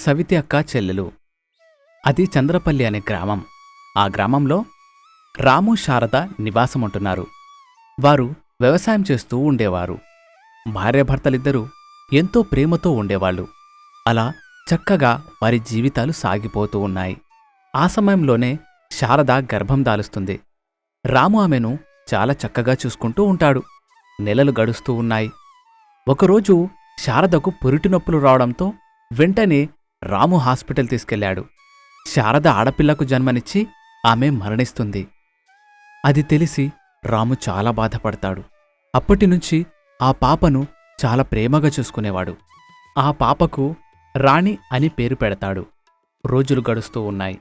సవితి అక్క చెల్లెలు. అది చంద్రపల్లి అనే గ్రామం. ఆ గ్రామంలో రాము శారద నివాసముంటున్నారు. వారు వ్యవసాయం చేస్తూ ఉండేవారు. భార్యాభర్తలిద్దరూ ఎంతో ప్రేమతో ఉండేవాళ్ళు. అలా చక్కగా వారి జీవితాలు సాగిపోతూ ఉన్నాయి. ఆ సమయంలోనే శారద గర్భం దాలుస్తుంది. రాము ఆమెను చాలా చక్కగా చూసుకుంటూ ఉంటాడు. నెలలు గడుస్తూ ఉన్నాయి. ఒకరోజు శారదకు పురిటి నొప్పులు రావడంతో వెంటనే రాము హాస్పిటల్ తీసుకెళ్ళాడు శారద ఆడపిల్లకు జన్మనిచ్చి ఆమె మరణిస్తుంది. అది తెలిసి రాము చాలా బాధపడతాడు. అప్పటినుంచి ఆ పాపను చాలా ప్రేమగా చూసుకునేవాడు. ఆ పాపకు రాణి అని పేరు పెడతాడు. రోజులు గడుస్తూ ఉన్నాయి.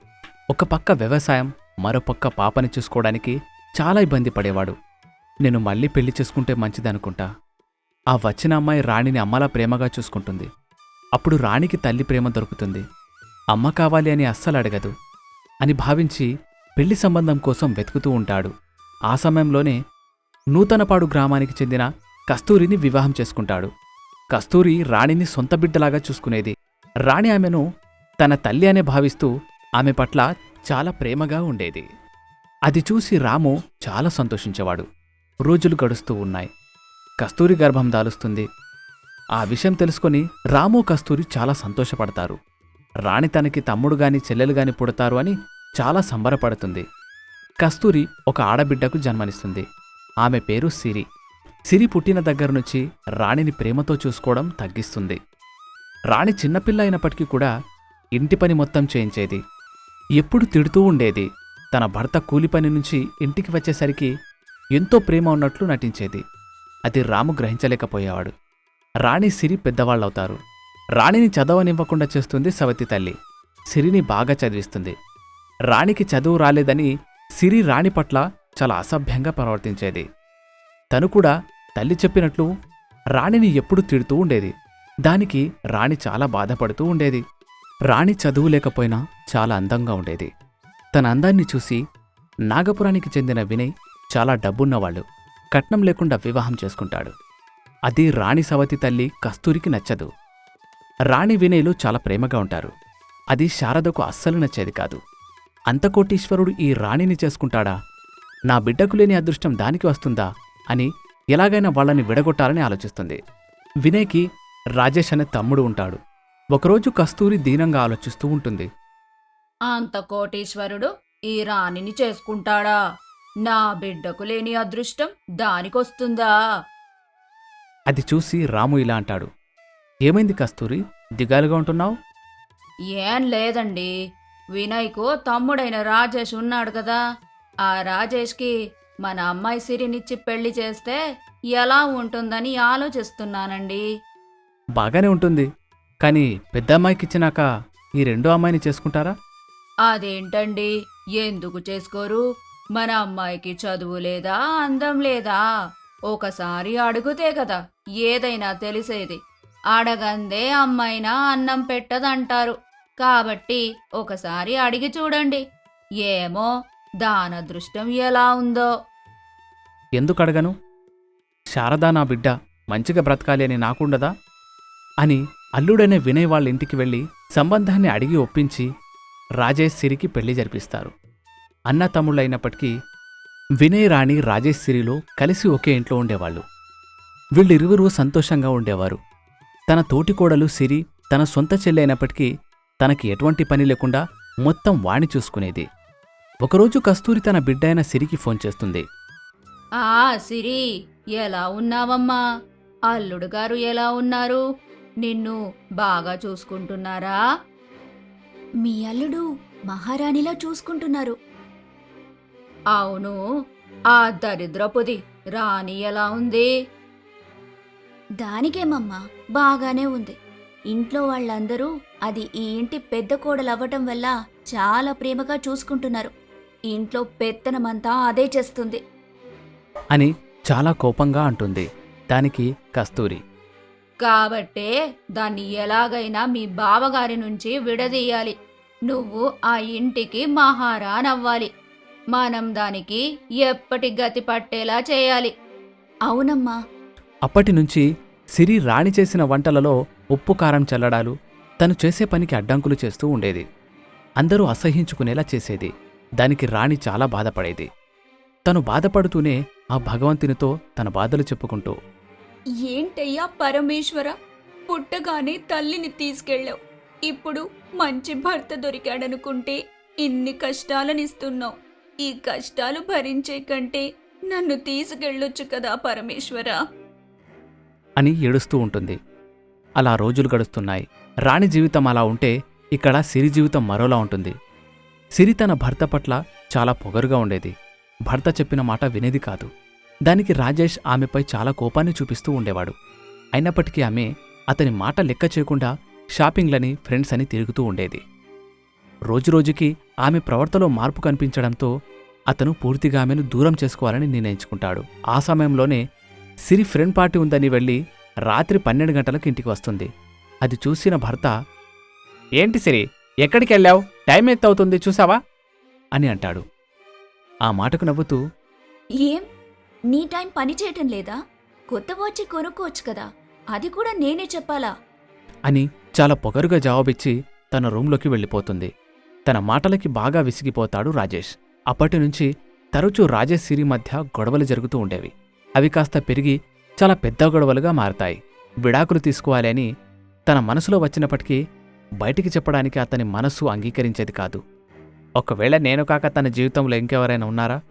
ఒక పక్క వ్యవసాయం మరోపక్క పాపని చూసుకోవడానికి చాలా ఇబ్బంది పడేవాడు. నేను మళ్ళీ పెళ్ళి చేసుకుంటే మంచిదనుకుంటా. ఆ వచ్చిన అమ్మాయి రాణిని అమ్మలా ప్రేమగా చూసుకుంటుంది. అప్పుడు రాణికి తల్లి ప్రేమ దొరుకుతుంది. అమ్మ కావాలి అని అస్సలు అడగదు. అని భావించి పెళ్ళి సంబంధం కోసం వెతుకుతూ ఉంటాడు. ఆ సమయంలోనే నూతనపాడు గ్రామానికి చెందిన కస్తూరిని వివాహం చేసుకుంటాడు. కస్తూరి రాణిని సొంత బిడ్డలాగా చూసుకునేది. రాణి ఆమెను తన తల్లి అనే భావిస్తూ ఆమె పట్ల చాలా ప్రేమగా ఉండేది. అది చూసి రాము చాలా సంతోషించేవాడు. రోజులు గడుస్తూ ఉన్నాయి. కస్తూరి గర్భం దాలుస్తుంది. ఆ విషయం తెలుసుకొని రాము కస్తూరి చాలా సంతోషపడతారు. రాణి తనకి తమ్ముడు గాని చెల్లెలు గాని పుడతారు అని చాలా సంబరపడుతుంది. కస్తూరి ఒక ఆడబిడ్డకు జన్మనిస్తుంది. ఆమె పేరు సిరి. సిరి పుట్టిన దగ్గర నుంచి రాణిని ప్రేమతో చూసుకోవడం తగ్గిస్తుంది. రాణి చిన్నపిల్ల అయినప్పటికీ కూడా ఇంటి పని మొత్తం చేయించేది. ఎప్పుడు తిడుతూ ఉండేది. తన భర్త కూలి పని నుంచి ఇంటికి వచ్చేసరికి ఎంతో ప్రేమ ఉన్నట్లు నటించేది. అది రాము గ్రహించలేకపోయేవాడు. రాణి సిరి పెద్దవాళ్ళవుతారు. రాణిని చదవనివ్వకుండా చేస్తుంది సవతి తల్లి. సిరిని బాగా చదివిస్తుంది. రాణికి చదువు రాలేదని సిరి రాణి పట్ల చాలా అసభ్యంగా ప్రవర్తించేది. తను కూడా తల్లి చెప్పినట్లు రాణిని ఎప్పుడు తిడుతూ ఉండేది. దానికి రాణి చాలా బాధపడుతూ ఉండేది. రాణి చదువు లేకపోయినా చాలా అందంగా ఉండేది. తన అందాన్ని చూసి నాగపురానికి చెందిన వినయ్ చాలా డబ్బున్నవాళ్ళు. కట్నం లేకుండా వివాహం చేసుకుంటాడు. అది రాణి సవతి తల్లి కస్తూరికి నచ్చదు. రాణి వినయ్లు చాలా ప్రేమగా ఉంటారు. అది శారదకు అస్సలు నచ్చేది కాదు. అంతకోటీశ్వరుడు ఈ రాణిని చేసుకుంటాడా? నా బిడ్డకు లేని అదృష్టం దానికి వస్తుందా? అని ఎలాగైనా వాళ్ళని విడగొట్టాలని ఆలోచిస్తుంది. వినయ్కి రాజేష్ అనే తమ్ముడు ఉంటాడు. ఒకరోజు కస్తూరి దీనంగా ఆలోచిస్తూ ఉంటుంది. అంత కోటీశ్వరుడు ఈ రాణిని చేసుకుంటాడా? నా బిడ్డకు లేని అదృష్టం దానికొస్తుందా? అది చూసి రాము ఇలా అంటాడు. ఏమైంది కస్తూరి? దిగాలుగా ఉంటున్నావు? ఏం లేదండి. వినయ్కు తమ్ముడైన రాజేష్ ఉన్నాడు కదా. ఆ రాజేష్కి మన అమ్మాయి సిరినిచ్చి పెళ్ళి చేస్తే ఎలా ఉంటుందని ఆలోచిస్తున్నానండి. బాగానే ఉంటుంది. కానీ పెద్ద అమ్మాయికి ఇచ్చినాక ఈ రెండో అమ్మాయిని చేసుకుంటారా? అదేంటండి? ఎందుకు చేసుకోరు? మన అమ్మాయికి చదువు లేదా అందం లేదా? ఒకసారి అడుగుతే కదా ఏదైనా తెలిసేది. అడగందే అమ్మైనా అన్నం పెట్టదంటారు. కాబట్టి ఒకసారి అడిగి చూడండి. ఏమో దానదృష్టం ఎలా ఉందో. ఎందుకు అడగను? శారదా నా బిడ్డ మంచిగా బ్రతకాలి అని నాకుండదా? అని అల్లుడనే వినయ్ వాళ్ళ ఇంటికి వెళ్ళి సంబంధాన్ని అడిగి ఒప్పించి రాజేష్ సిరికి పెళ్ళి జరిపిస్తారు. అన్న తమ్ముళ్ళైనప్పటికీ వినయ్ రాణి రాజేష్ సిరిలో కలిసి ఒకే ఇంట్లో ఉండేవాళ్ళు. వీళ్ళిరువురూ సంతోషంగా ఉండేవారు. తన తోటికోడలు సిరి తన సొంత చెల్లి అయినప్పటికీ తనకి ఎటువంటి పని లేకుండా మొత్తం వాణి చూసుకునేది. ఒకరోజు కస్తూరి తన బిడ్డ అయిన సిరికి ఫోన్ చేస్తుంది. ఆ సిరి ఎలా ఉన్నావమ్మా? అల్లుడు గారు ఎలా ఉన్నారు? నిన్ను బాగా చూసుకుంటున్నారా? మీ అల్లుడు మహారాణిలా చూసుకుంటున్నారు. అవును ఆ దరిద్రపుది రాణి ఎలా ఉంది? దానికేమమ్మా బాగానే ఉంది. ఇంట్లో వాళ్ళందరూ అది ఈ ఇంటి పెద్ద కోడలవ్వటం వల్ల చాలా ప్రేమగా చూసుకుంటున్నారు. ఇంట్లో పెత్తనమంతా అదే చేస్తుంది. అని చాలా కోపంగా అంటుంది దానికి కస్తూరి. కాబట్టే దాన్ని ఎలాగైనా మీ బావగారి నుంచి విడదీయాలి. నువ్వు ఆ ఇంటికి మహారానవ్వాలి మనం దానికి ఎప్పటి గతి పట్టేలా చేయాలి. అవునమ్మా. అప్పటినుంచి సిరి రాణి చేసిన వంటలలో ఉప్పు కారం చల్లడాలు తను చేసే పనికి అడ్డంకులు చేస్తూ ఉండేది. అందరూ అసహ్యించుకునేలా చేసేది. దానికి రాణి చాలా బాధపడేది. తను బాధపడుతూనే ఆ భగవంతునితో తన బాధలు చెప్పుకుంటూ ఏంటయ్యా పరమేశ్వర? పుట్టగానే తల్లిని తీసుకెళ్ళావు. ఇప్పుడు మంచి భర్త దొరికాడనుకుంటే ఇన్ని కష్టాలనిస్తున్నావు. ఈ కష్టాలు భరించే కంటే నన్ను తీసుకెళ్ళొచ్చు కదా పరమేశ్వర? అని ఏడుస్తూ ఉంటుంది. అలా రోజులు గడుస్తున్నాయి. రాణి జీవితం అలా ఉంటే ఇక్కడ సిరి జీవితం మరోలా ఉంటుంది. సిరి తన భర్త పట్ల చాలా పొగరుగా ఉండేది. భర్త చెప్పిన మాట వినేది కాదు. దానికి రాజేష్ ఆమెపై చాలా కోపాన్ని చూపిస్తూ ఉండేవాడు. అయినప్పటికీ ఆమె అతని మాట లెక్క చేయకుండా షాపింగ్లని ఫ్రెండ్స్ అని తిరుగుతూ ఉండేది. రోజురోజుకి ఆమె ప్రవర్తనలో మార్పు కనిపించడంతో అతను పూర్తిగా ఆమెను దూరం చేసుకోవాలని నిర్ణయించుకుంటాడు. ఆ సమయంలోనే సిరి ఫ్రెండ్ పార్టీ ఉందని వెళ్ళి రాత్రి పన్నెండు గంటలకు ఇంటికి వస్తుంది. అది చూసిన భర్త ఏంటి సిరి ఎక్కడికి వెళ్ళావు? టైం ఎంత అవుతుంది చూసావా? అని అంటాడు. ఆ మాటకు నవ్వుతూ ఏం? నీ టైం పని చేయటం లేదా? కొత్త వాచి కొనుక్కోవచ్చు కదా అది కూడా నేనే చెప్పాలా? అని చాలా పొగరుగా జవాబిచ్చి తన రూంలోకి వెళ్ళిపోతుంది. తన మాటలకి బాగా విసిగిపోతాడు రాజేష్. అప్పటి నుంచి తరచూ రాజేష్ సిరి మధ్య గొడవలు జరుగుతూ ఉండేవి. అవి కాస్త పెరిగి చాలా పెద్ద గొడవలుగా మారతాయి. విడాకులు తీసుకోవాలి అని తన మనసులో వచ్చినప్పటికీ బయటికి చెప్పడానికి అతని మనస్సు అంగీకరించేది కాదు. ఒకవేళ నేను కాక తన జీవితంలో ఇంకెవరైనా ఉన్నారా?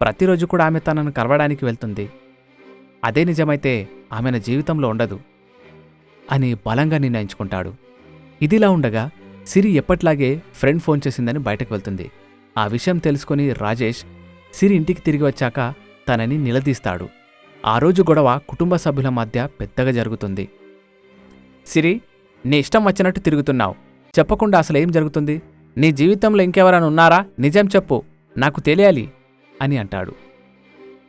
ప్రతిరోజు కూడా ఆమె తనను కలవడానికి వెళ్తుంది. అదే నిజమైతే ఆమె నా జీవితంలో ఉండదు అని బలంగా నిర్ణయించుకుంటాడు. ఇదిలా ఉండగా సిరి ఎప్పట్లాగే ఫ్రెండ్ ఫోన్ చేసిందని బయటకు వెళ్తుంది. ఆ విషయం తెలుసుకుని రాజేష్ సిరి ఇంటికి తిరిగి వచ్చాక తనని నిలదీస్తాడు. ఆ రోజు గొడవ కుటుంబ సభ్యుల మధ్య పెద్దగా జరుగుతుంది. సిరి నీ ఇష్టం వచ్చినట్టు తిరుగుతున్నావు. చెప్పకుండా అసలు ఏం జరుగుతుంది? నీ జీవితంలో ఇంకెవరైనా ఉన్నారా? నిజం చెప్పు. నాకు తెలియాలి అని అంటాడు.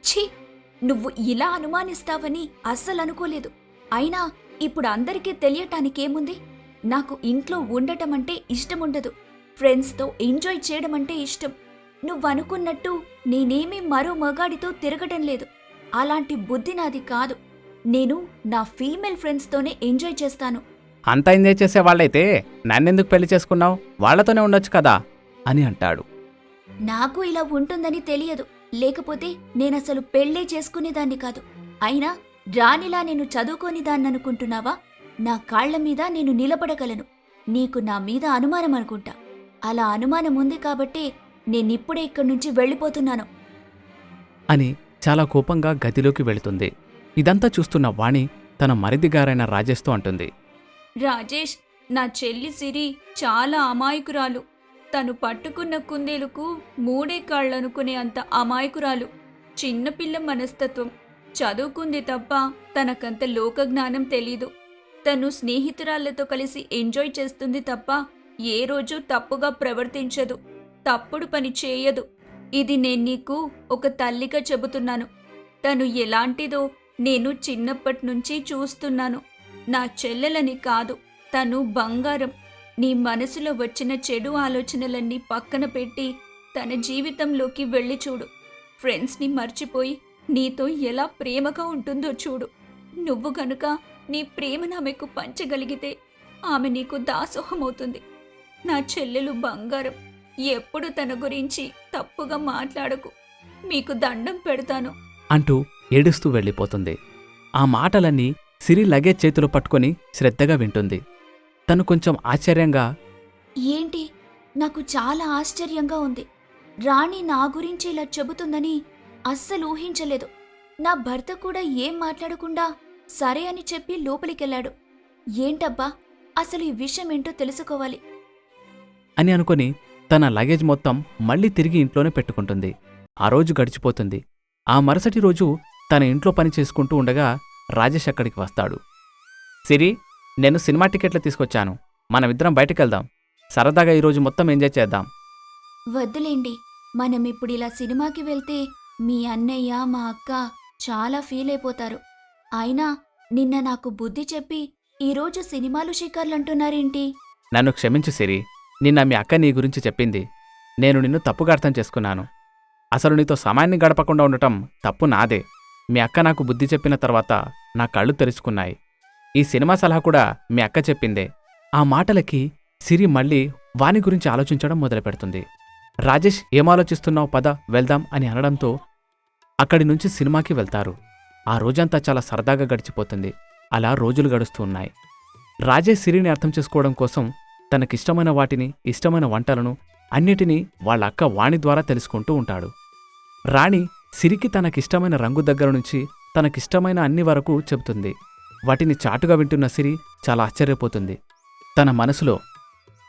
ఛీ! నువ్వు ఇలా అనుమానిస్తావని అస్సలు అనుకోలేదు. అయినా ఇప్పుడు అందరికీ తెలియటానికేముంది? నాకు ఇంట్లో ఉండటం అంటే ఇష్టముండదు. ఫ్రెండ్స్తో ఎంజాయ్ చేయడం అంటే ఇష్టం. నువ్వనుకున్నట్టు నేనేమీ మరో మగాడితో తిరగటం లేదు. అలాంటి బుద్ధి నాది కాదు. నేను నా ఫీమేల్ ఫ్రెండ్స్తోనే ఎంజాయ్ చేస్తాను. అంత ఎంజాయ్ చేసే వాళ్ళైతే నన్నెందుకు పెళ్ళి చేసుకున్నావు? వాళ్ళతోనే ఉండొచ్చు కదా? అని అంటాడు. నాకు ఇలా ఉంటుందని తెలియదు. లేకపోతే నేనసలు పెళ్ళే చేసుకునేదాన్ని కాదు. అయినా రాణిలా నేను చదువుకోని దాన్ననుకుంటున్నావా నా కాళ్ళ మీద నేను నిలబడగలను. నీకు నా మీద అనుమానం అనుకుంటా. అలా అనుమానం ఉంది కాబట్టే నేనిప్పుడే ఇక్కడి నుంచి వెళ్ళిపోతున్నాను. అని చాలా కోపంగా గదిలోకి వెళుతుంది. ఇదంతా చూస్తున్న వాణి తన మరిదిగారైన రాజేష్తో అంటుంది. రాజేష్ నా చెల్లి సిరి చాలా అమాయకురాలు. తను పట్టుకున్న కుందేలుకు మూడే కాళ్ళనుకునే అంత అమాయకురాలు. చిన్నపిల్ల మనస్తత్వం. చదువుకుంది తప్ప తనకంత లోకజ్ఞానం తెలీదు. తను స్నేహితురాళ్ళతో కలిసి ఎంజాయ్ చేస్తుంది తప్ప ఏ రోజు తప్పుగా ప్రవర్తించదు తప్పుడు పని చేయదు. ఇది నేను నీకు ఒక తల్లిగా చెబుతున్నాను. తను ఎలాంటిదో నేను చిన్నప్పటి నుంచి చూస్తున్నాను. నా చెల్లెలని కాదు తను బంగారం. నీ మనసులో వచ్చిన చెడు ఆలోచనలన్నీ పక్కన పెట్టి తన జీవితంలోకి వెళ్ళి చూడు. ఫ్రెండ్స్ని మర్చిపోయి నీతో ఎలా ప్రేమగా ఉంటుందో చూడు. నువ్వు కనుక నీ ప్రేమను ఆమెకు పంచగలిగితే ఆమె నీకు దాసోహమవుతుంది. నా చెల్లెలు బంగారం ఎప్పుడు తన గురించి తప్పుగా మాట్లాడకు. మీకు దండం పెడతాను. అంటూ ఏడుస్తూ వెళ్ళిపోతుంది. ఆ మాటలన్నీ సిరి లగేజ్ చేతిలో పట్టుకొని శ్రద్ధగా వింటుంది. తను కొంచెం ఆశ్చర్యంగా ఏంటి? నాకు చాలా ఆశ్చర్యంగా ఉంది. రాణి నా గురించి ఇలా చెబుతుందని అస్సలు ఊహించలేదు. నా భర్త కూడా ఏం మాట్లాడకుండా సరే అని చెప్పి లోపలికెళ్ళాడు. ఏంటబ్బా? అసలు ఈ విషయం ఏంటో తెలుసుకోవాలి. అని అనుకొని తన లగేజ్ మొత్తం మళ్ళీ తిరిగి ఇంట్లోనే పెట్టుకుంటుంది. ఆ రోజు గడిచిపోతుంది. ఆ మరుసటి రోజు తన ఇంట్లో పని చేసుకుంటూ ఉండగా రాజేష్ అక్కడికి వస్తాడు. సిరి నేను సినిమా టికెట్లు తీసుకొచ్చాను. మనమిద్దరం బయటకెళ్దాం. సరదాగా ఈరోజు మొత్తం ఎంజాయ్ చేద్దాం. వద్దులేండి. మనం ఇప్పుడు ఇలా సినిమాకి వెళ్తే మీ అన్నయ్య మా అక్క చాలా ఫీల్ అయిపోతారు అయినా నిన్న నాకు బుద్ధి చెప్పి ఈరోజు సినిమాలు షికార్లంటున్నారేంటి? నన్ను క్షమించు సిరి. నిన్న మీ అక్క నీ గురించి చెప్పింది. నేను నిన్ను తప్పుగా అర్థం చేసుకున్నాను. అసలు నీతో సమయాన్ని గడపకుండా ఉండటం తప్పు నాదే. మీ అక్క నాకు బుద్ధి చెప్పిన తర్వాత నా కళ్ళు తెరుచుకున్నాయి. ఈ సినిమా సలహా కూడా మీ అక్క చెప్పిందే. ఆ మాటలకి సిరి మళ్ళీ వాని గురించి ఆలోచించడం మొదలుపెడుతుంది. రాజేష్ ఏమాలోచిస్తున్నావు పద వెళ్దాం అని అనడంతో అక్కడి నుంచి సినిమాకి వెళ్తారు. ఆ రోజంతా చాలా సరదాగా గడిచిపోతుంది. అలా రోజులు గడుస్తూ ఉన్నాయి. రాజేష్ సిరిని అర్థం చేసుకోవడం కోసం తనకిష్టమైన వాటిని ఇష్టమైన వంటలను అన్నిటినీ వాళ్ళ అక్క వాణి ద్వారా తెలుసుకుంటూ ఉంటాడు. రాణి సిరికి తనకిష్టమైన రంగు దగ్గర నుంచి తనకిష్టమైన అన్ని వరకు చెబుతుంది. వాటిని చాటుగా వింటున్న సిరి చాలా ఆశ్చర్యపోతుంది. తన మనసులో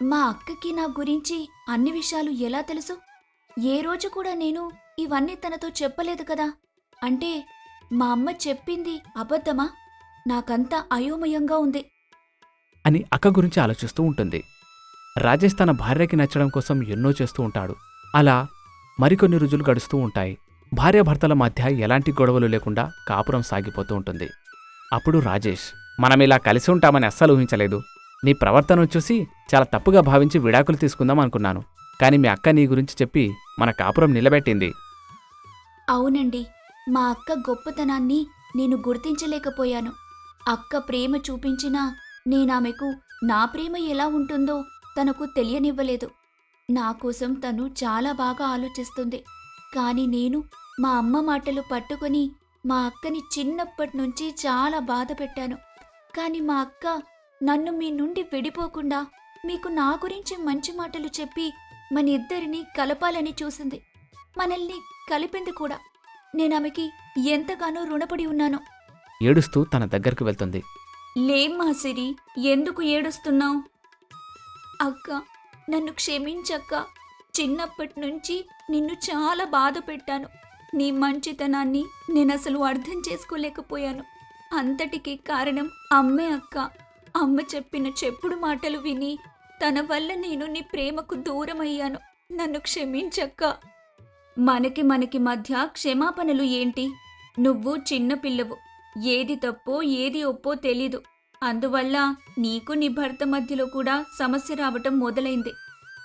మా అక్కకి నా గురించి అన్ని విషయాలు ఎలా తెలుసు? ఏ రోజు కూడా నేను ఇవన్నీ తనతో చెప్పలేదు కదా? అంటే మా అమ్మ చెప్పింది అబద్ధమా? నాకంతా అయోమయంగా ఉంది. అని అక్క గురించి ఆలోచిస్తూ ఉంటుంది. రాజేష్ తన భార్యకి నచ్చడం కోసం ఎన్నో చేస్తూ ఉంటాడు. అలా మరికొన్ని రోజులు గడుస్తూ ఉంటాయి. భార్యాభర్తల మధ్య ఎలాంటి గొడవలు లేకుండా కాపురం సాగిపోతూ ఉంటుంది. అప్పుడు రాజేష్ మనం ఇలా కలిసి ఉంటామని అస్సలు ఊహించలేదు. నీ ప్రవర్తనను చూసి చాలా తప్పుగా భావించి విడాకులు తీసుకుందాం అనుకున్నాను. కానీ మీ అక్క నీ గురించి చెప్పి మన కాపురం నిలబెట్టింది. అవునండి. మా అక్క గొప్పతనాన్ని నేను గుర్తించలేకపోయాను. అక్క ప్రేమ చూపించినా నేనామెకు నా ప్రేమ ఎలా ఉంటుందో తనకు తెలియనివ్వలేదు. నా కోసం తను చాలా బాగా ఆలోచిస్తుంది. కానీ నేను మా అమ్మ మాటలు పట్టుకొని మా అక్కని చిన్నప్పటి నుంచి చాలా బాధ పెట్టాను. కానీ మా అక్క నన్ను మీ నుండి విడిపోకుండా మీకు నా గురించి మంచి మాటలు చెప్పి మన ఇద్దరిని కలపాలని చూసింది. మనల్ని కలిపింది కూడా. నేను ఆమెకి ఎంతగానో రుణపడి ఉన్నాను. ఏడుస్తూ తన దగ్గరకు వెళ్తుంది. లేమ్మా సిరి ఎందుకు ఏడుస్తున్నావు? అక్క నన్ను క్షమించక్క. చిన్నప్పటి నుంచి నిన్ను చాలా బాధ పెట్టాను. నీ మంచితనాన్ని నేను అసలు అర్థం చేసుకోలేకపోయాను. అంతటికి కారణం అమ్మే అక్క. అమ్మ చెప్పిన చెప్పుడు మాటలు విని తన వల్ల నేను నీ ప్రేమకు దూరమయ్యాను. నన్ను క్షమించక్క. మనకి మనకి మధ్య క్షమాపణలు ఏంటి? నువ్వు చిన్న పిల్లవు. ఏది తప్పో ఏది ఒప్పో తెలీదు. అందువల్ల నీకు నీ భర్త మధ్యలో కూడా సమస్య రావటం మొదలైంది.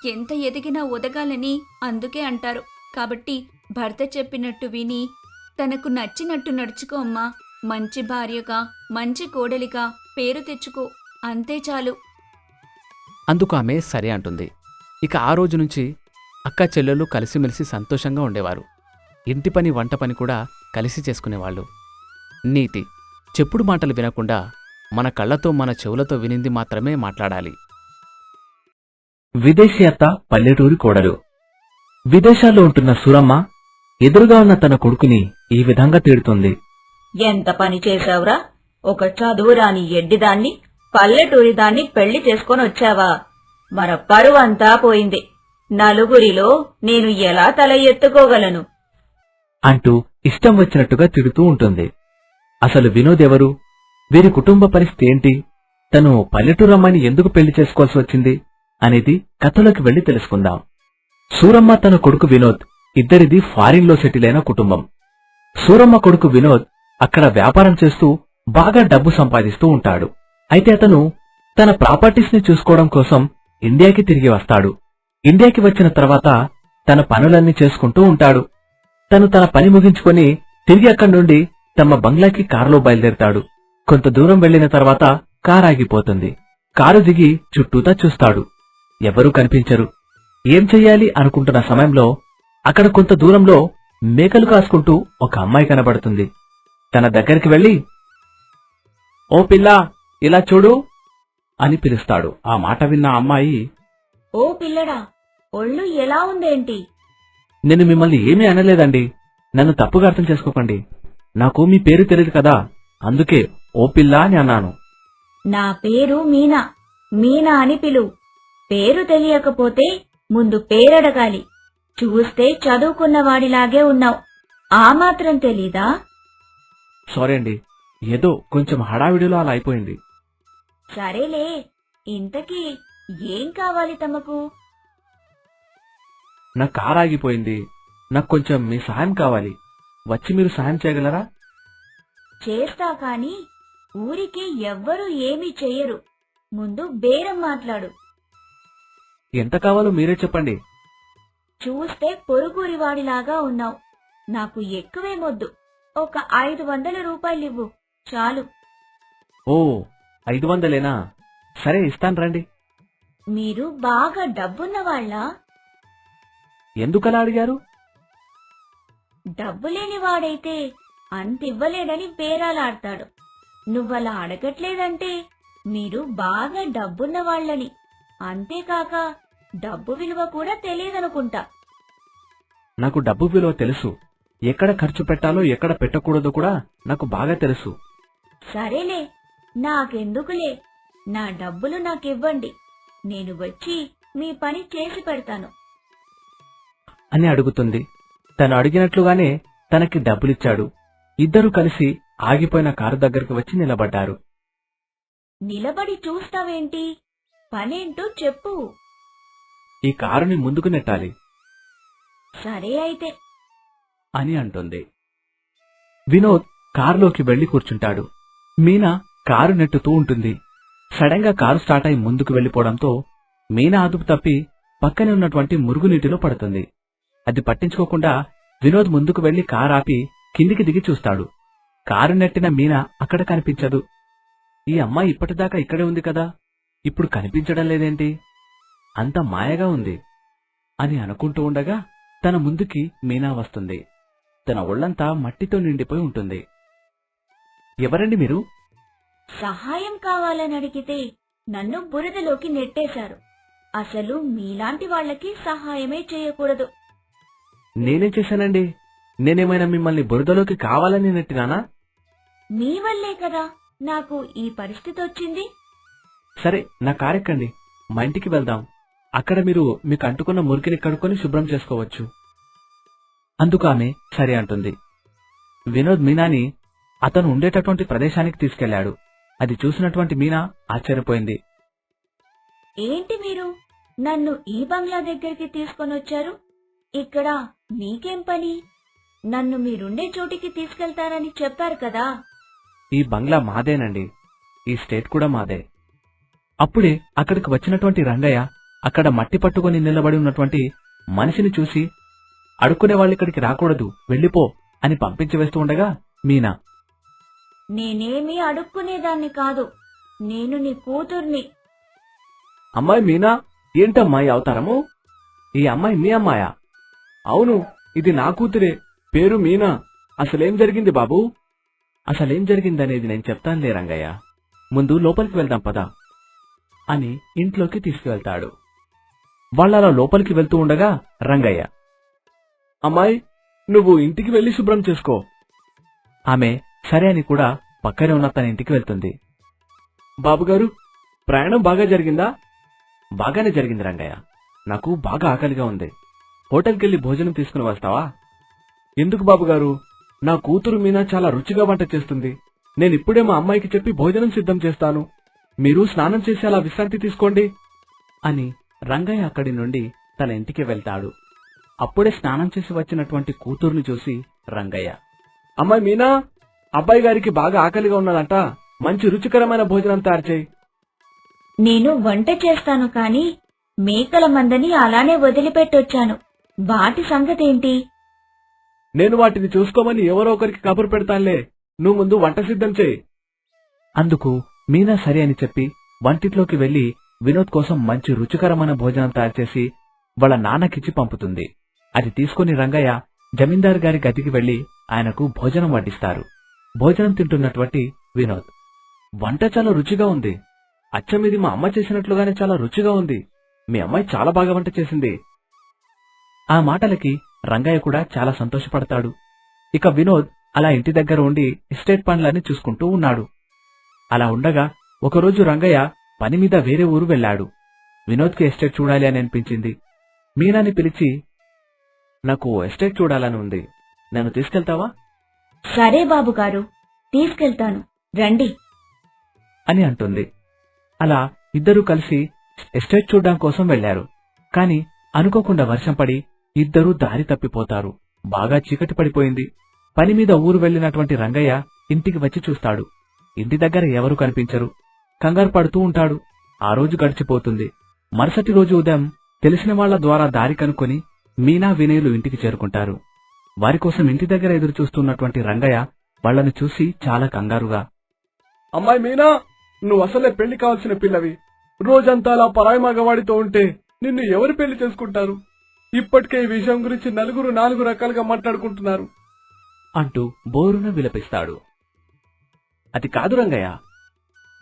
ఎంత ఎదిగినా ఒదగాలని అందుకే అంటారు. కాబట్టి భర్త చెప్పినట్టు విని తనకు నచ్చినట్టు నడుచుకో అమ్మా. మంచి భార్యగా మంచి కోడలిగా పేరు తెచ్చుకో. అంతే చాలు. అందుకు ఆమె సరే అంటుంది. ఇక ఆ రోజు నుంచి అక్క చెల్లెళ్ళు కలిసిమెలిసి సంతోషంగా ఉండేవారు. ఇంటి పని వంట పని కూడా కలిసి చేసుకునేవాళ్ళు. నీతి చెప్పుడు మాటలు వినకుండా మన కళ్ళతో మన చెవులతో వినింది మాత్రమే మాట్లాడాలి. విదేశీ అత్త పల్లెటూరి కోడలు. విదేశాల్లో ఉంటున్న సురమ్మ ఎదురుగా ఉన్న తన కొడుకుని ఈ విధంగా తిడుతుంది. ఎంత పని చేశావురా? ఒక చదువురాని ఎడ్డిదాన్ని పల్లెటూరి దాన్ని పెళ్ళి చేసుకొని వచ్చావా? మన పరువంతా పోయింది. నలుగురిలో నేను ఎలా తల ఎత్తుకోగలను? అంటూ ఇష్టం వచ్చినట్టుగా తిడుతూ ఉంటుంది. అసలు వినోద్ ఎవరు? వీరి కుటుంబ పరిస్థితి ఏంటి? తను పల్లెటూరమ్మని ఎందుకు పెళ్ళి చేసుకోవాల్సి వచ్చింది? అనేది కథలోకి వెళ్ళి తెలుసుకుందాం. సూరమ్మ తన కొడుకు వినోద్ ఇద్దరిది ఫారిన్లో సెటిల్ అయిన కుటుంబం. సూరమ్మ కొడుకు వినోద్ అక్కడ వ్యాపారం చేస్తూ బాగా డబ్బు సంపాదిస్తూ ఉంటాడు. అయితే అతను తన ప్రాపర్టీస్ని చూసుకోవడం కోసం ఇండియాకి తిరిగి వస్తాడు. ఇండియాకి వచ్చిన తర్వాత తన పనులన్నీ చేసుకుంటూ ఉంటాడు. తను తన పని ముగించుకొని తిరిగి అక్కడి నుండి తమ బంగ్లాకి కారులో బయలుదేరతాడు. కొంత దూరం వెళ్ళిన తర్వాత కారు ఆగిపోతుంది. కారు దిగి చుట్టూతా చూస్తాడు. ఎవరూ కనిపించరు. ఏం చెయ్యాలి అనుకుంటున్న సమయంలో అక్కడ కొంత దూరంలో మేకలు కాసుకుంటూ ఒక అమ్మాయి కనబడుతుంది. తన దగ్గరికి వెళ్ళి ఓ పిల్లా ఇలా చూడు అని పిలుస్తాడు. ఆ మాట విన్న అమ్మాయి ఓ పిల్లడా ఒళ్ళు ఎలా ఉందేంటి? నేను మిమ్మల్ని ఏమీ అనలేదండి. నన్ను తప్పుగా అర్థం చేసుకోకండి. నాకు మీ పేరు తెలియదు కదా. అందుకే ఓ పిల్ల అని అన్నాను. నా పేరు మీనా. మీనా అని పిలువు పేరు తెలియకపోతే ముందు పేరడగాలి. చూస్తే చదువుకున్న వాడిలాగే ఉన్నావు. ఆ మాత్రం తెలీదా? సారీ అండి. ఏదో కొంచెం హడావిడిలో అలా అయిపోయింది. సరేలే. ఇంతకీ ఏం కావాలి తమకు? నా కార్ ఆగిపోయింది. నాకు కొంచెం మీ సహాయం కావాలి. వచ్చి మీరు సహాయం చేయగలరా? చేస్తా కాని ఊరికి ఎవ్వరూ ఏమీ చెయ్యరు. ముందు బేరం మాట్లాడు. ఎంత కావాలో మీరే చెప్పండి. చూస్తే పొరుగురివాడిలాగా ఉన్నావు. నాకు ఎక్కువేమొద్దు ఒక ఐదు వందల రూపాయలివ్వు చాలు. ఓ ఐదు వందలేనా? సరే ఇస్తాను రండి. మీరు బాగా డబ్బున్న వాళ్ళ ఎందుకలా అడిగారు? డబ్బు లేని వాడైతే అంత ఇవ్వలేడని బేరాలాడతాడు. నువ్వలా అడగట్లేదంటే మీరు బాగా డబ్బున్న వాళ్ళని అంతేకాక డబ్బు విలువ కూడా తెలియదనుకుంటా. నాకు డబ్బు విలువ తెలుసు. ఎక్కడ ఖర్చు పెట్టాలో ఎక్కడ పెట్టకూడదో కూడా నాకు బాగా తెలుసు. సరేలే నాకెందుకులే. నా డబ్బులు నాకివ్వండి. నేను వచ్చి మీ పని చేసి పెడతాను. అని అడుగుతుంది. తను అడిగినట్లుగానే తనకి డబ్బులిచ్చాడు. ఇద్దరూ కలిసి ఆగిపోయిన కారు దగ్గరకు వచ్చి నిలబడ్డారు. నిలబడి చూస్తావేంటి? పనేంటో చెప్పు. ఈ కారుని ముందుకు నెట్టాలి. సరే అయితే. అని అంటుంది. వినోద్ కారులోకి వెళ్ళి కూర్చుంటాడు. మీనా కారు నెట్టుతూ ఉంటుంది. సడన్గా కారు స్టార్ట్ అయి ముందుకు వెళ్ళిపోవడంతో మీనా అదుపు తప్పి పక్కనే ఉన్నటువంటి మురుగునీటిలో పడుతుంది. అది పట్టించుకోకుండా వినోద్ ముందుకు వెళ్ళి కారు ఆపి కిందికి దిగి చూస్తాడు. కారు నెట్టిన మీనా అక్కడ కనిపించదు. ఈ అమ్మాయి ఇప్పటిదాకా ఇక్కడే ఉంది కదా. ఇప్పుడు కనిపించడం లేదేంటి? అంత మాయగా ఉంది. అని అనుకుంటూ ఉండగా తన ముందుకి మీనా వస్తుంది. తన ఒళ్ళంతా మట్టితో నిండిపోయి ఉంటుంది. ఎవరండి మీరు? సహాయం కావాలని అడిగితే నన్ను బురదలోకి నెట్టేశారు. అసలు మీలాంటి వాళ్ళకి సహాయమే చేయకూడదు. నేనేం చేశానండి? నేనేమైనా మిమ్మల్ని బురదలోకి కావాలని నెట్టినానా? మీ వల్లే కదా నాకు ఈ పరిస్థితి వచ్చింది. సరే నా కారెక్కండి. మా ఇంటికి వెళ్దాం. అక్కడ మీరు మీకు అంటుకున్న మురికిని కడుక్కొని శుభ్రం చేసుకోవచ్చు. అందుకు ఆమె సరే అంటుంది. వినోద్ మీనాని అతను ఉండేటటువంటి ప్రదేశానికి తీసుకెళ్ళాడు. అది చూసినటువంటి మీనా ఆశ్చర్యపోయింది. ఏంటి మీరు? నన్ను ఈ బంగ్లా దగ్గరికి తీసుకొని వచ్చారు ఇక్కడ మీకేం పని? నన్ను మీరుండే చోటికి తీసుకెళ్తారని చెప్పారు కదా. ఈ బంగ్లా మాదేనండి. ఈ స్టేట్ కూడా మాదే. అప్పుడే అక్కడికి వచ్చినటువంటి రంగయ్య అక్కడ మట్టి పట్టుకొని నిలబడి ఉన్నటువంటి మనిషిని చూసి అడుక్కునే వాళ్ళు ఇక్కడికి రాకూడదు వెళ్ళిపో అని పంపించి వేస్తూ ఉండగా మీనా? నేనేమీ అడుక్కునేదాన్ని కాదు. నేను నీ కూతుర్ని. అమ్మాయి మీనా? ఏంటమ్మాయి అవతారము? ఈ అమ్మాయి మీ అమ్మాయా? అవును ఇది నా కూతురే. పేరు మీనా. అసలేం జరిగింది బాబు? అసలేం జరిగిందనేది నేను చెప్తానులే రంగయ్య. ముందు లోపలికి వెళ్దాం పదా అని ఇంట్లోకి తీసుకువెళ్తాడు. వాళ్ళలా లోపలికి వెళ్తూ ఉండగా రంగయ్య అమ్మాయి నువ్వు ఇంటికి వెళ్ళి శుభ్రం చేసుకో. ఆమె సరే అని కూడా పక్కనే ఉన్న తన ఇంటికి వెళ్తుంది. బాబుగారు ప్రయాణం బాగా జరిగిందా? బాగానే జరిగింది రంగయ్య. నాకు బాగా ఆకలిగా ఉంది. హోటల్కి వెళ్ళి భోజనం తీసుకుని వస్తావా? ఎందుకు బాబుగారు? నా కూతురు మీనా చాలా రుచిగా వంట చేస్తుంది. నేను ఇప్పుడే మా అమ్మాయికి చెప్పి భోజనం సిద్ధం చేస్తాను. మీరు స్నానం చేసి అలా విశ్రాంతి తీసుకోండి అని రంగయ్య అక్కడి నుండి తన ఇంటికి వెళ్తాడు. అప్పుడే స్నానం చేసి వచ్చినటువంటి కూతుర్ని చూసి రంగయ్య అమ్మాయి మీనా అబ్బాయి గారికి బాగా ఆకలిగా ఉన్నదంట. మంచి రుచికరమైన భోజనం తయారు చేయి. నేను వంట చేస్తాను కాని మేకల మందని అలానే వదిలిపెట్టొచ్చాను. వాటి సంగతేంటి? నేను వాటిని చూసుకోమని ఎవరో ఒకరికి కబురు పెడతానులే. నువ్వు ముందు వంట సిద్ధం చేయి. అందుకు మీనా సరే అని చెప్పి వంటిట్లోకి వెళ్ళి వినోద్ కోసం మంచి రుచికరమైన భోజనం తయారు చేసి వాళ్ళ నాన్నకిచ్చి పంపుతుంది. అది తీసుకుని రంగయ్య జమీందారు గారి గదికి వెళ్ళి ఆయనకు భోజనం వడ్డిస్తారు. భోజనం తింటున్నటువంటి వినోద్. వంట చాలా రుచిగా ఉంది. అచ్చం ఇది మా అమ్మ చేసినట్లుగానే చాలా రుచిగా ఉంది. మీ అమ్మాయి చాలా బాగా వంట చేసింది. ఆ మాటలకి రంగయ్య కూడా చాలా సంతోషపడతాడు. ఇక వినోద్ అలా ఇంటి దగ్గర ఉండి ఎస్టేట్ పనులన్నీ చూసుకుంటూ ఉన్నాడు. అలా ఉండగా ఒకరోజు రంగయ్య పని మీద వేరే ఊరు వెళ్ళాడు. వినోద్కి ఎస్టేట్ చూడాలి అని అనిపించింది. మీనాని పిలిచి నాకు ఎస్టేట్ చూడాలని ఉంది. నన్ను తీసుకెళ్తావా? సరే బాబు గారు తీసుకెళ్తాను. రండి. అని అంటుంది. అలా ఇద్దరూ కలిసి ఎస్టేట్ చూడడం కోసం వెళ్ళారు కాని అనుకోకుండా వర్షం పడి ఇద్దరూ దారి తప్పిపోతారు. బాగా చీకటి పడిపోయింది. పని మీద ఊరు వెళ్ళినటువంటి రంగయ్య ఇంటికి వచ్చి చూస్తాడు. ఇంటి దగ్గర ఎవరు కనిపించరు. కంగారు పడుతూ ఉంటాడు. ఆ రోజు గడిచిపోతుంది. మరుసటి రోజు ఉదయం తెలిసిన వాళ్ళ ద్వారా దారి కనుక్కొని మీనా వినయులు ఇంటికి చేరుకుంటారు. వారి కోసం ఇంటి దగ్గర ఎదురు చూస్తున్నటువంటి రంగయ్య వాళ్ళని చూసి చాలా కంగారుగా అమ్మాయి మీనా నువ్వు అసలే పెళ్ళి కావాల్సిన పిల్లవి. రోజంతా అలా పరాయి మగవాడితో ఉంటే నిన్ను ఎవరు పెళ్ళి చేసుకుంటారు? ఇప్పటికే ఈ విషయం గురించి నలుగురు నాలుగు రకాలుగా మాట్లాడుకుంటున్నారు. అంటూ బోరున విలపిస్తాడు. అది కాదు రంగయ్య.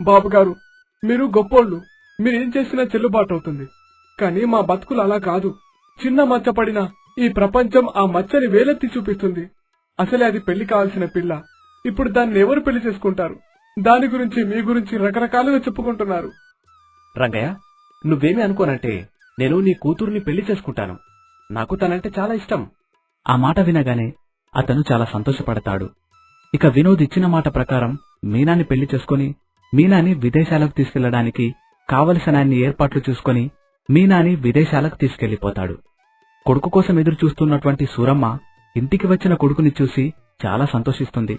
బాబు గారు మీరు గొప్పోళ్ళు. మీరేం చేసినా చెల్లుబాటు అవుతుంది కానీ మా బతుకులు అలా కాదు. చిన్న మచ్చ పడినా ఈ ప్రపంచం ఆ మచ్చని వేలెత్తి చూపిస్తుంది. అసలే అది పెళ్ళి కావాల్సిన పిల్ల. ఇప్పుడు దాన్ని ఎవరు పెళ్ళి చేసుకుంటారు? దాని గురించి మీ గురించి రకరకాలుగా చెప్పుకుంటున్నారు. రంగయ్య నువ్వేమి అనుకోనంటే నేను నీ కూతుర్ని పెళ్ళి చేసుకుంటాను. నాకు తనంటే చాలా ఇష్టం. ఆ మాట వినగానే అతను చాలా సంతోషపడతాడు. ఇక వినోద్ ఇచ్చిన మాట ప్రకారం మీనాని పెళ్ళి చేసుకుని మీనాని విదేశాలకు తీసుకెళ్ళడానికి కావలసిన అన్ని ఏర్పాట్లు చూసుకొని మీనాని విదేశాలకు తీసుకెళ్ళిపోతాడు కొడుకు కోసం ఎదురు చూస్తున్నటువంటి సూరమ్మ ఇంటికి వచ్చిన కొడుకుని చూసి చాలా సంతోషిస్తుంది.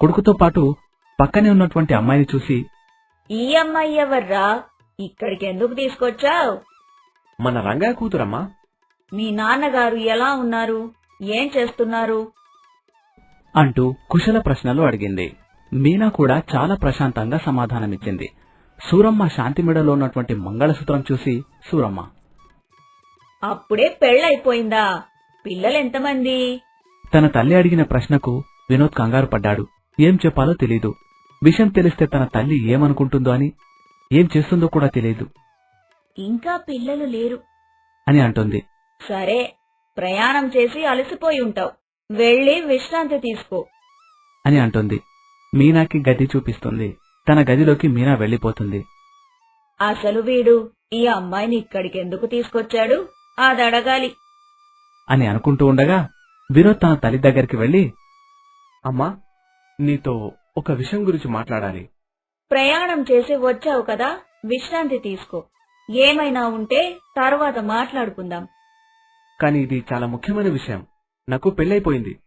కొడుకుతో పాటు పక్కనే ఉన్నటువంటి అమ్మాయిని చూసి ఈ అమ్మాయి ఎవర్రా? ఇక్కడికి ఎందుకు తీసుకొచ్చావు? మన రంగయ్య కూతురమ్మా. మీ నాన్నగారు ఎలా ఉన్నారు? ఏం చేస్తున్నారు? అంటూ కుశల ప్రశ్నలు అడిగింది. మీనా కూడా చాలా ప్రశాంతంగా సమాధానమిచ్చింది. సూరమ్మ శాంతి మెడలో ఉన్నటువంటి మంగళసూత్రం చూసి సూరమ్మ. అప్పుడే పెళ్ళైపోయిందా? పిల్లలెంతమంది తన తల్లి అడిగిన ప్రశ్నకు వినోద్ కంగారు పడ్డాడు. ఏం చెప్పాలో తెలీదు. విషయం తెలిస్తే తన తల్లి ఏమనుకుంటుందో అని ఏం చేస్తుందో కూడా తెలియదు ఇంకా పిల్లలు లేరు. అని అంటుంది. సరే ప్రయాణం చేసి అలసిపోయి ఉంటావు. వెళ్ళి విశ్రాంతి తీసుకో. అని అంటుంది. మీనాకి గది చూపిస్తుంది. తన గదిలోకి మీనా వెళ్ళిపోతుంది అసలు వీడు ఈ అమ్మాయిని ఇక్కడికి ఎందుకు తీసుకొచ్చాడు? అది అడగాలి అని అనుకుంటూ ఉండగా వినోద్ తన తల్లి దగ్గరికి వెళ్ళి అమ్మా నీతో ఒక విషయం గురించి మాట్లాడాలి. ప్రయాణం చేసి వచ్చావు కదా విశ్రాంతి తీసుకో. ఏమైనా ఉంటే తర్వాత మాట్లాడుకుందాం. కానీ ఇది చాలా ముఖ్యమైన విషయం. నాకు పెళ్ళైపోయింది.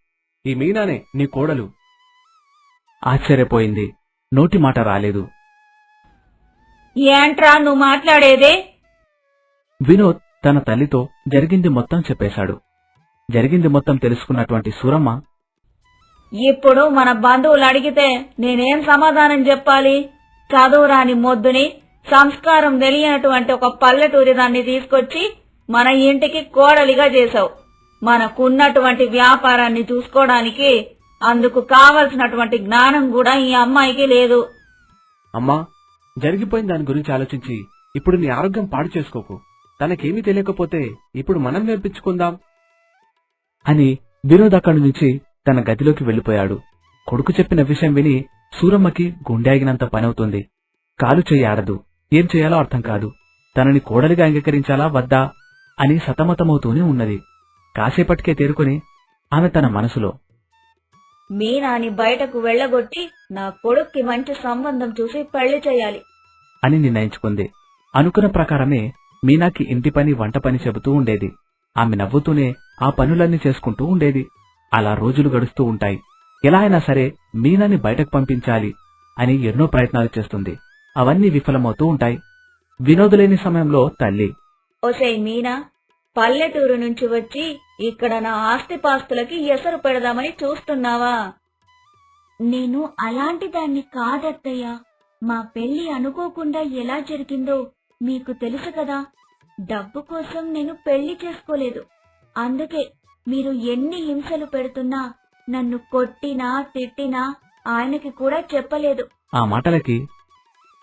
ఈ మీనానే నీ కోడలు. ఆశ్చర్యపోయింది. నోటి మాట రాలేదు. ఏంట్రా నువ్వు మాట్లాడేదే? వినోద్ తన తల్లితో జరిగింది మొత్తం చెప్పేశాడు. జరిగింది మొత్తం తెలుసుకున్నటువంటి సూరమ్మ ఇప్పుడు మన బంధువులు అడిగితే నేనేం సమాధానం చెప్పాలి? చదువు రాని మొద్దుని సంస్కారం తెలియనటువంటి ఒక పల్లెటూరి దాన్ని తీసుకొచ్చి మన ఇంటికి కోడలిగా చేశావు. మనకున్నటువంటి వ్యాపారాన్ని చూసుకోవడానికి అందుకు కావలసినటువంటి జ్ఞానం కూడా ఈ అమ్మాయికి లేదు. అమ్మా జరిగిపోయిన దాని గురించి ఆలోచించి ఇప్పుడు నీ ఆరోగ్యం పాడు చేసుకోకు. తనకేమీ తెలియకపోతే ఇప్పుడు మనం నేర్పించుకుందాం. అని వినోద్ అక్కడి నుంచి తన గదిలోకి వెళ్ళిపోయాడు కొడుకు చెప్పిన విషయం విని సూరమ్మకి గుండె ఆగినంత పనవుతుంది. కాలు చెయ్యి ఏం చేయాలో అర్థం కాదు. తనని కోడలిగా అంగీకరించాలా వద్దా? అని సతమతమవుతూనే ఉన్నది. కాసేపటికే తేరుకుని ఆమె తన మనసులో మీనాని బయటకు వెళ్ళగొట్టి నా కొడుక్కి మంచి సంబంధం చూసి పెళ్ళి చేయాలి. అని నిర్ణయించుకుంది. అనుకున్న ప్రకారమే మీనాకి ఇంటి పని వంట పని చెబుతూ ఉండేది. ఆమె నవ్వుతూనే ఆ పనులన్నీ చేసుకుంటూ ఉండేది. అలా రోజులు గడుస్తూ ఉంటాయి. ఎలా అయినా సరే మీనాని బయటకు పంపించాలి అని ఎన్నో ప్రయత్నాలు చేస్తుంది. అవన్నీ విఫలమవుతూ ఉంటాయి. వినోదులేని సమయంలో తల్లి ఒసేయ్ మీనా పల్లెటూరు నుంచి వచ్చి ఇక్కడ నా ఆస్తిపాస్తులకి ఎసరు పెడదామని చూస్తున్నావా? నేను అలాంటి దాన్ని కాదత్తయ్యా. మా పెళ్ళి అనుకోకుండా ఎలా జరిగిందో మీకు తెలుసు కదా. డబ్బు కోసం నేను పెళ్ళి చేసుకోలేదు. అందుకే మీరు ఎన్ని హింసలు పెడుతున్నా నన్ను కొట్టినా తిట్టినా ఆయనకి కూడా చెప్పలేదు. ఆ మాటలకి?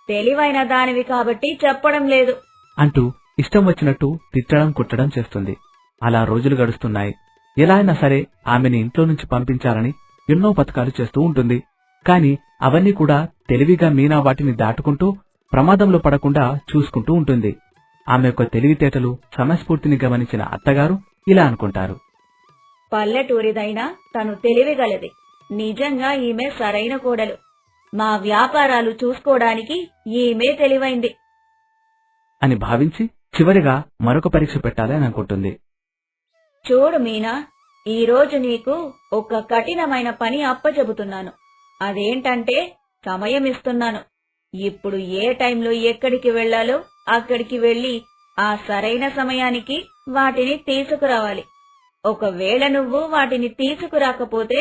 తెలివైన దానివి కాబట్టి చెప్పడం లేదు. అంటూ ఇష్టం వచ్చినట్టు తిట్టడం కుట్టడం చేస్తుంది. అలా రోజులు గడుస్తున్నాయి. ఎలా అయినా సరే ఆమెని ఇంట్లో నుంచి పంపించాలని ఎన్నో పథకాలు చేస్తూ ఉంటుంది. కాని అవన్నీ కూడా తెలివిగా మీనా వాటిని దాటుకుంటూ ప్రమాదంలో పడకుండా చూసుకుంటూ ఉంటుంది. ఆమె యొక్క తెలివితేటలు సమయస్ఫూర్తిని గమనించిన అత్తగారు ఇలా అనుకుంటారు. పల్లెటూరిదైనా తను తెలివిగలది. నిజంగా ఈమె సరైన కోడలు. మా వ్యాపారాలు చూసుకోవడానికి ఈమె తెలివైంది. అని భావించి చివరిగా మరొక పరీక్ష పెట్టాలి అని అనుకుంటుంది. చూడు మీనా ఈ రోజు నీకు ఒక కఠినమైన పని అప్పచెబుతున్నాను అదేంటంటే సమయం ఇస్తున్నాను. ఇప్పుడు ఏ టైంలో ఎక్కడికి వెళ్ళాలో అక్కడికి వెళ్ళి ఆ సరైన సమయానికి వాటిని తీసుకురావాలి. ఒకవేళ నువ్వు వాటిని తీసుకురాకపోతే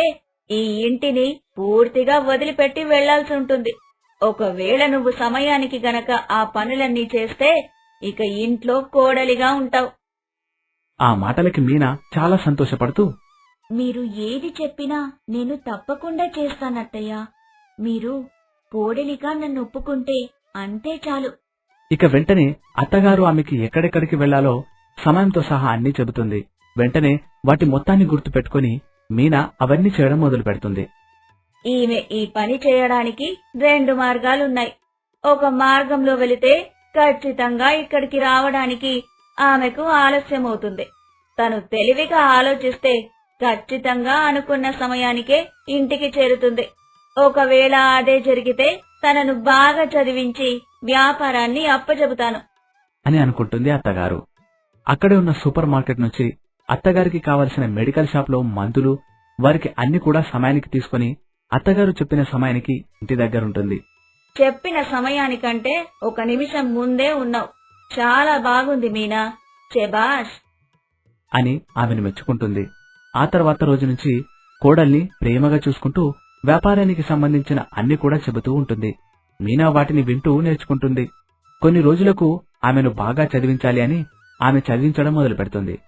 ఈ ఇంటిని పూర్తిగా వదిలిపెట్టి వెళ్ళాల్సి ఉంటుంది. ఒకవేళ నువ్వు సమయానికి గనక ఆ పనులన్నీ చేస్తే ఇక ఇంట్లో కోడలిగా ఉంటావు. ఆ మాటలకి మీనా చాలా సంతోషపడుతూ మీరు ఏది చెప్పినా నేను తప్పకుండా చేస్తానత్తయ్యా. మీరు కోడలిగా నన్ను ఒప్పుకుంటే అంతే చాలు. ఇక వెంటనే అత్తగారు ఆమెకి ఎక్కడెక్కడికి వెళ్ళాలో సమయంతో సహా అన్నీ చెబుతుంది. వెంటనే వాటి మొత్తాన్ని గుర్తుపెట్టుకుని మీనా అవన్నీ చేయడం మొదలు పెడుతుంది ఈమె ఈ పని చేయడానికి రెండు మార్గాలున్నాయి. ఒక మార్గంలో వెళితే ఖచ్చితంగా ఇక్కడికి రావడానికి ఆమెకు ఆలస్యమవుతుంది. తను తెలివిగా ఆలోచిస్తే ఖచ్చితంగా అనుకున్న సమయానికే ఇంటికి చేరుతుంది. ఒకవేళ అదే జరిగితే తనను బాగా చదివించి వ్యాపారాన్ని అప్పచెబుతాను. అని అనుకుంటుంది అత్తగారు. అక్కడే ఉన్న సూపర్ మార్కెట్ నుంచి అత్తగారికి కావలసిన మెడికల్ షాప్లో మందులు వారికి అన్ని కూడా సమయానికి తీసుకుని అత్తగారు చెప్పిన సమయానికి ఇంటి దగ్గరుంటుంది. చెప్పిన సమయానికంటే ఒక నిమిషం ముందే ఉన్నావు. చాలా బాగుంది మీనా. చెబాష్ అని ఆమెను మెచ్చుకుంటుంది. ఆ తర్వాత రోజు నుంచి కోడల్ని ప్రేమగా చూసుకుంటూ వ్యాపారానికి సంబంధించిన అన్ని కూడా చెబుతూ ఉంటుంది. మీనా వాటిని వింటూ నేర్చుకుంటుంది. కొన్ని రోజులకు ఆమెను బాగా చదివించాలి అని ఆమె చదివించడం మొదలు పెడుతుంది.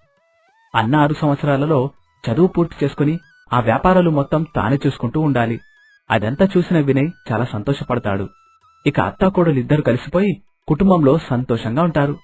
అన్న ఆరు సంవత్సరాలలో చదువు పూర్తి చేసుకుని ఆ వ్యాపారాలు మొత్తం తానే చూసుకుంటూ ఉండాలి. అదంతా చూసిన వినయ్ చాలా సంతోషపడతాడు. ఇక అత్తాకోడలిద్దరూ కలిసిపోయి కుటుంబంలో సంతోషంగా ఉంటారు.